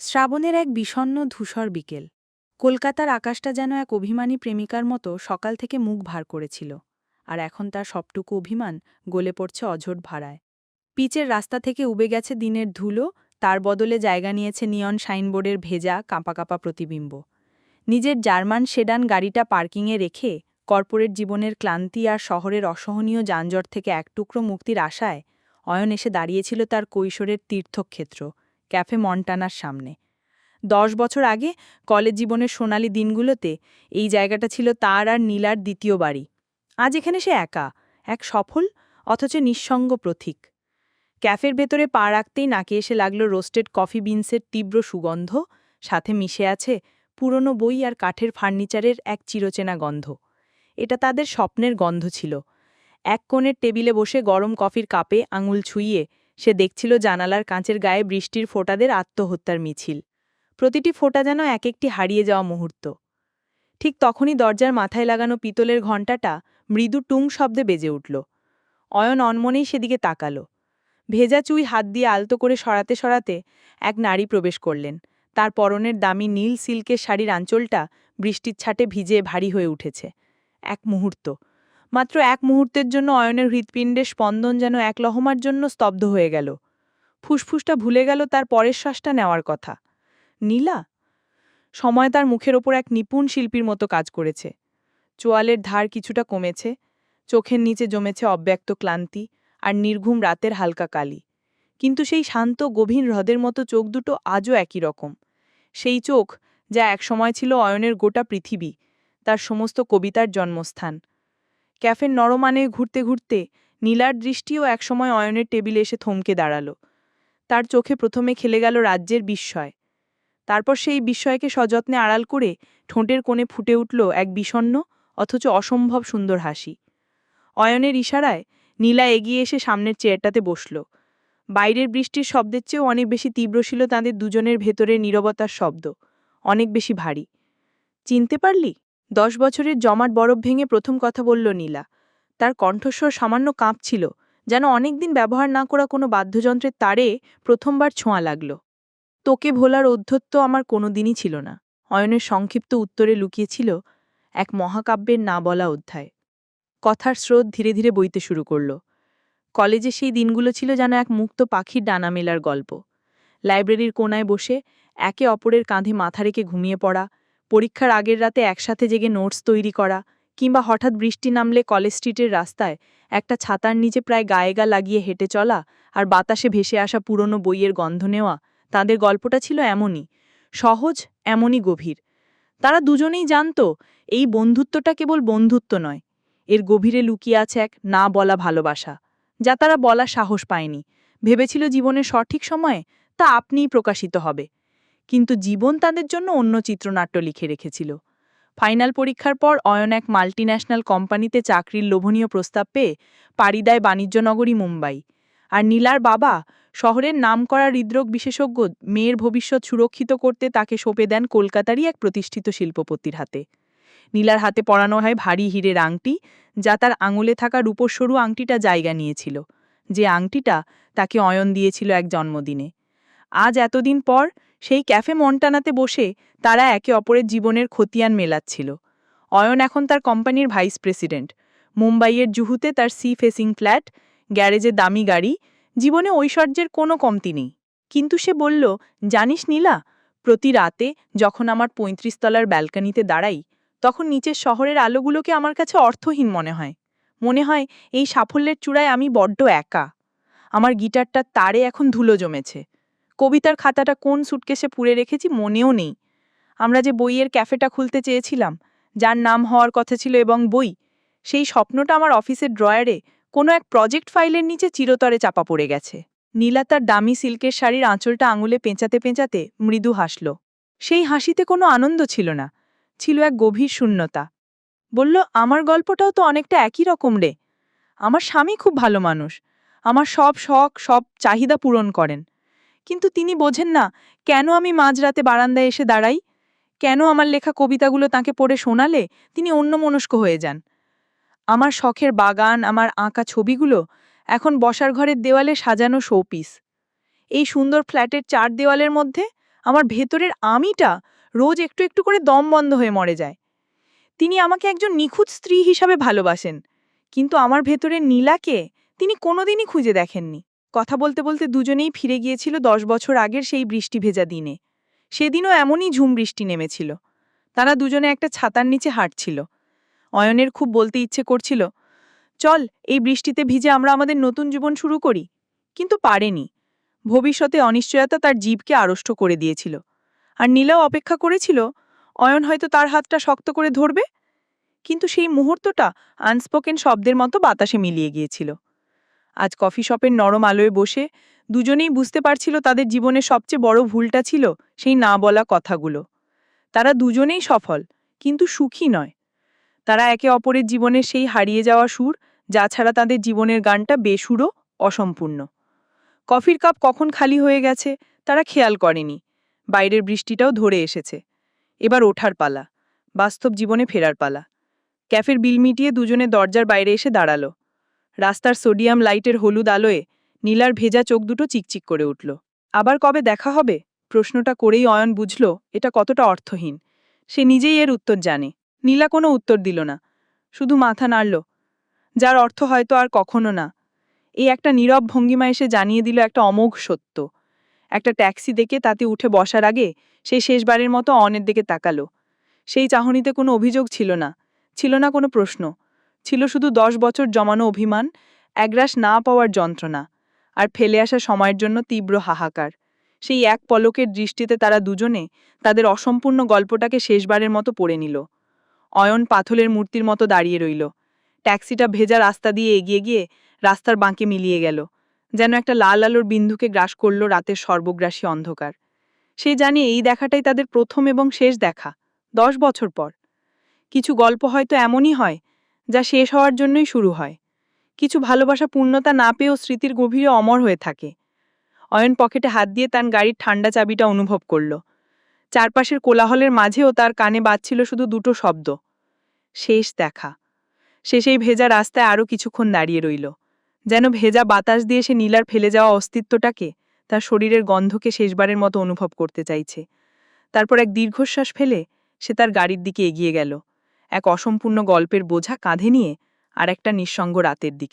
শ্রাবণের এক বিষণ্ণ ধূসর বিকেল। কলকাতার আকাশটা যেন এক অভিমানী প্রেমিকার মতো সকাল থেকে মুখ ভার করেছিল, আর এখন তার সবটুকু অভিমান গলে পড়ছে অঝোট ভাড়ায়। পিচের রাস্তা থেকে উবে গেছে দিনের ধুলো, তার বদলে জায়গা নিয়েছে নিয়ন সাইনবোর্ডের ভেজা কাঁপা কাঁপা প্রতিবিম্ব। নিজের জার্মান সেডান গাড়িটা পার্কিংয়ে রেখে কর্পোরেট জীবনের ক্লান্তি আর শহরের অসহনীয় যানজট থেকে এক টুকরো মুক্তির আশায় অয়ন এসে দাঁড়িয়েছিল তার কৈশোরের তীর্থক্ষেত্র। ক্যাফে মন্টানার সামনে। দশ বছর আগে কলেজ জীবনের সোনালি দিনগুলোতে এই জায়গাটা ছিল তার আর নীলার দ্বিতীয় বাড়ি। আজ এখানে সে একা, এক সফল, অথচ নিঃসঙ্গ প্রতীক। ক্যাফের ভেতরে পা রাখতেই নাকে এসে লাগল রোস্টেড কফি বিনসের তীব্র সুগন্ধ, সাথে মিশে আছে পুরনো বই আর কাঠের ফার্নিচারের এক চিরচেনা গন্ধ। এটা তাদের স্বপ্নের গন্ধ ছিল। এক কোণের টেবিলে বসে গরম কফির কাপে আঙুল ছুঁইয়ে সে দেখছিল জানালার কাঁচের গায়ে বৃষ্টির ফোঁটাদের আত্মহত্যার মিছিল। প্রতিটি ফোঁটা যেন এক একটি হারিয়ে যাওয়া মুহূর্ত। ঠিক তখনই দরজার মাথায় লাগানো পিতলের ঘণ্টাটা মৃদু টুং শব্দে বেজে উঠল। অয়ন অনমনেই সেদিকে তাকালো। ভেজা চুই হাত দিয়ে আলতো করে সরাতে সরাতে এক নারী প্রবেশ করলেন। তার পরনের দামি নীল সিল্কের শাড়ির আঁচলটা বৃষ্টির ছাটে ভিজে ভারী হয়ে উঠেছে। এক মুহূর্ত। মাত্র এক মুহূর্তের জন্য অয়নের হৃৎপিণ্ডের স্পন্দন যেন এক লহমার জন্য স্তব্ধ হয়ে গেল। ফুসফুসটা ভুলে গেল তার পরের শ্বাসটা নেওয়ার কথা। নীলা? সময় তার মুখের ওপর এক নিপুণ শিল্পীর মতো কাজ করেছে। চোয়ালের ধার কিছুটা কমেছে, চোখের নিচে জমেছে অব্যক্ত ক্লান্তি আর নির্ঘুম রাতের হালকা কালি। কিন্তু সেই শান্ত, গভীর হ্রদের মতো চোখ দুটো আজও একই রকম। সেই চোখ, যা একসময় ছিল অয়নের গোটা পৃথিবী, তার সমস্ত কবিতার জন্মস্থান। ক্যাফের নরমানে ঘুরতে ঘুরতে নীলার দৃষ্টিও একসময় অয়নের টেবিলে এসে থমকে দাঁড়াল। তার চোখে প্রথমে খেলে গেল রাজ্যের বিস্ময়। তারপর সেই বিস্ময়কে সযত্নে আড়াল করে ঠোঁটের কোণে ফুটে উঠল এক বিষণ্ন অথচ অসম্ভব সুন্দর হাসি। অয়নের ইশারায় নীলা এগিয়ে এসে সামনের চেয়ারটাতে বসল। বাইরের বৃষ্টির শব্দের চেয়েও অনেক বেশি তীব্র ছিল তাঁদের দুজনের ভেতরের নীরবতার শব্দ, অনেক বেশি ভারী। চিনতে পারলি? দশ বছরের জমাট বরফ ভেঙে প্রথম কথা বলল নীলা। তার কণ্ঠস্বর সামান্য কাঁপছিল, যেন অনেকদিন ব্যবহার না করা কোনো বাদ্যযন্ত্রের তারে প্রথমবার ছোঁয়া লাগল। তোকে ভোলার অধ্যত্ত আমার কোনো দিনই ছিল না। অয়নের সংক্ষিপ্ত উত্তরে লুকিয়েছিল এক মহাকাব্যের না বলা অধ্যায়। কথার স্রোত ধীরে ধীরে বইতে শুরু করল। কলেজে সেই দিনগুলো ছিল যেন এক মুক্ত পাখির ডানা মেলার গল্প। লাইব্রেরির কোনায় বসে একে অপরের কাঁধে মাথা রেখে ঘুমিয়ে পড়া পরীক্ষার আগের রাতে একসাথে জেগে নোটস তৈরি করা কিংবা হঠাৎ বৃষ্টি নামলে কলেজ স্ট্রিটের রাস্তায় একটা ছাতার নিচে প্রায় গায়ে গা লাগিয়ে হেঁটে চলা আর বাতাসে ভেসে আসা পুরনো বইয়ের গন্ধ নেওয়া, তাদের গল্পটা ছিল এমনই, সহজ, এমনই গভীর। তারা দুজনেই জানত, এই বন্ধুত্বটা কেবল বন্ধুত্ব নয়, এর গভীরে লুকিয়ে আছে এক না বলা ভালোবাসা, যা তারা বলার সাহস পায়নি। ভেবেছিল জীবনের সঠিক সময়ে তা আপনিই প্রকাশিত হবে। কিন্তু জীবন তাদের জন্য অন্য চিত্রনাট্য লিখে রেখেছিল। ফাইনাল পরীক্ষার পর অয়ন এক মাল্টিন্যাশনাল কোম্পানিতে চাকরির লোভনীয় প্রস্তাব পেয়ে পাড়ি দেয় বাণিজ্যনগরী, মুম্বাই। আর নীলার বাবা শহরের নামকরা হৃদরোগ বিশেষজ্ঞ মেয়ের ভবিষ্যৎ সুরক্ষিত করতে তাকে সঁপে দেন কলকাতারই এক প্রতিষ্ঠিত শিল্পপতির হাতে। নীলার হাতে পরানো হয় ভারী হীরের আংটি যা তার আঙুলে থাকা রূপসরু আংটিটা জায়গা নিয়েছিল। যে আংটিটা তাকে অয়ন দিয়েছিল এক জন্মদিনে। আজ এতদিন পর সেই ক্যাফে মন্টানাতে বসে তারা একে অপরের জীবনের খতিয়ান মেলাচ্ছিল। অয়ন এখন তার কোম্পানির ভাইস প্রেসিডেন্ট। মুম্বাইয়ের জুহুতে তার সি ফেসিং ফ্ল্যাট, গ্যারেজে দামি গাড়ি, জীবনে ঐশ্বর্যের কোনো কমতি নেই। কিন্তু সে বলল, জানিস নীলা, প্রতি রাতে যখন আমার পঁয়ত্রিশ তলার ব্যালকানিতে দাঁড়াই, তখন নিচের শহরের আলোগুলোকে আমার কাছে অর্থহীন মনে হয়। মনে হয় এই সাফল্যের চূড়ায় আমি বড্ড একা। আমার গিটারটার তারে এখন ধুলো জমেছে। কবিতার খাতাটা কোন সুটকেসে পুড়ে রেখেছি মনেও নেই। আমরা যে বইয়ের ক্যাফেটা খুলতে চেয়েছিলাম, যার নাম হওয়ার কথা ছিল এবং বই, সেই স্বপ্নটা আমার অফিসের ড্রয়ারে কোনো এক প্রজেক্ট ফাইলের নিচে চিরতরে চাপা পড়ে গেছে। নীলা তার দামি সিল্কের শাড়ির আঁচলটা আঙুলে পেঁচাতে পেঁচাতে মৃদু হাসল। সেই হাসিতে কোনো আনন্দ ছিল না, ছিল এক গভীর শূন্যতা। বলল, আমার গল্পটাও তো অনেকটা একই রকম রে। আমার স্বামী খুব ভালো মানুষ। আমার সব শখ, সব চাহিদা পূরণ করেন। কিন্তু তিনি বোঝেন না, কেন আমি মাঝরাতে বারান্দায় এসে দাঁড়াই? কেন আমার লেখা কবিতাগুলো তাকে পড়ে শোনালে তিনি অন্যমনস্ক হয়ে যান? আমার শখের বাগান, আমার আঁকা ছবিগুলো এখন বসার ঘরের দেওয়ালে সাজানো শোপিস। এই সুন্দর ফ্ল্যাটের চার দেওয়ালের মধ্যে আমার ভেতরের আমিটা রোজ একটু একটু করে দম বন্ধ হয়ে মরে যায়। তিনি আমাকে একজন নিখুঁত স্ত্রী হিসাবে ভালোবাসেন, কিন্তু আমার ভেতরের নীলাকে তিনি কোনোদিনই খুঁজে দেখেননি। কথা বলতে বলতে দুজনেই ফিরে গিয়েছিল দশ বছর আগের সেই বৃষ্টি ভেজা দিনে। সেদিনও এমনই ঝুম বৃষ্টি নেমেছিল। তারা দুজনে একটা ছাতার নিচে হাঁটছিল। অয়নের খুব বলতে ইচ্ছে করছিল, চল, এই বৃষ্টিতে ভিজে আমরা আমাদের নতুন জীবন শুরু করি। কিন্তু পারেনি। ভবিষ্যতে অনিশ্চয়তা তার জীবকে আড়ষ্ট করে দিয়েছিল। আর নীলাও অপেক্ষা করেছিল, অয়ন হয়তো তার হাতটা শক্ত করে ধরবে? কিন্তু সেই মুহূর্তটা আনস্পোকেন শব্দের মতো বাতাসে মিলিয়ে গিয়েছিল। আজ কফি শপের নরম আলোয় বসে দুজনেই বুঝতে পারছিল তাদের জীবনের সবচেয়ে বড় ভুলটা ছিল সেই না বলা কথাগুলো। তারা দুজনেই সফল, কিন্তু সুখী নয়। তারা একে অপরের জীবনে সেই হারিয়ে যাওয়া সুর, যা ছাড়া তাদের জীবনের গানটা বেসুরো অসম্পূর্ণ। কফির কাপ কখন খালি হয়ে গেছে, তারা খেয়াল করেনি। বাইরের বৃষ্টিটাও ধরে এসেছে। এবার ওঠার পালা, বাস্তব জীবনে ফেরার পালা। ক্যাফের বিল মিটিয়ে দুজনে দরজার বাইরে এসে দাঁড়াল। রাস্তার সোডিয়াম লাইটের হলুদ আলোয় নীলার ভেজা চোখ দুটো চিকচিক করে উঠল। আবার কবে দেখা হবে? প্রশ্নটা করেই অয়ন বুঝল, এটা কতটা অর্থহীন। সে নিজেই এর উত্তর জানে। নীলা কোনো উত্তর দিল না। শুধু মাথা নাড়ল। যার অর্থ হয়তো আর কখনো না। এই একটা নীরব ভঙ্গিমা এসে জানিয়ে দিল একটা অমোঘ সত্য। একটা ট্যাক্সি দেখে তাতে উঠে বসার আগে সে শেষবারের মতো অনের দিকে তাকালো। সেই চাহনিতে কোনো অভিযোগ ছিল না। ছিল না কোনো প্রশ্ন। ছিল শুধু দশ বছর জমানো অভিমান একগ্রাস না পাওয়ার যন্ত্রণা, আর ফেলে আসা সময়ের জন্য তীব্র হাহাকার। সেই এক পলকের দৃষ্টিতে তারা দুজনে তাদের অসম্পূর্ণ গল্পটাকে শেষবারের মতো পড়ে নিল। অয়ন পাথলের মূর্তির মতো দাঁড়িয়ে রইল। ট্যাক্সিটা ভেজা রাস্তা দিয়ে এগিয়ে গিয়ে রাস্তার বাঁকে মিলিয়ে গেল, যেন একটা লাল আলোর বিন্দুকে গ্রাস করল রাতের সর্বগ্রাসী অন্ধকার। সে জানে এই দেখাটাই তাদের প্রথম এবং শেষ দেখা, দশ বছর পর। কিছু গল্প হয়তো এমনই হয় যা শেষ হওয়ার জন্যই শুরু হয়। কিছু ভালোবাসা পূর্ণতা না পেয়েও স্মৃতির গভীরে অমর হয়ে থাকে। অয়ন পকেটে হাত দিয়ে তার গাড়ির ঠান্ডা চাবিটা অনুভব করল। চারপাশের কোলাহলের মাঝেও তার কানে বাজছিল শুধু দুটো শব্দ। শেষ দেখা। সে সেই ভেজা রাস্তায় আরও কিছুক্ষণ দাঁড়িয়ে রইল। যেন ভেজা বাতাস দিয়ে সে নীলার ফেলে যাওয়া অস্তিত্বটাকে তার শরীরের গন্ধকে শেষবারের মতো অনুভব করতে চাইছে। তারপর এক দীর্ঘশ্বাস ফেলে সে তার গাড়ির দিকে এগিয়ে গেল। এক অসম্পূর্ণ গল্পের বোঝা কাঁধে নিয়ে আর একটা নিঃসঙ্গ রাতের দিকে।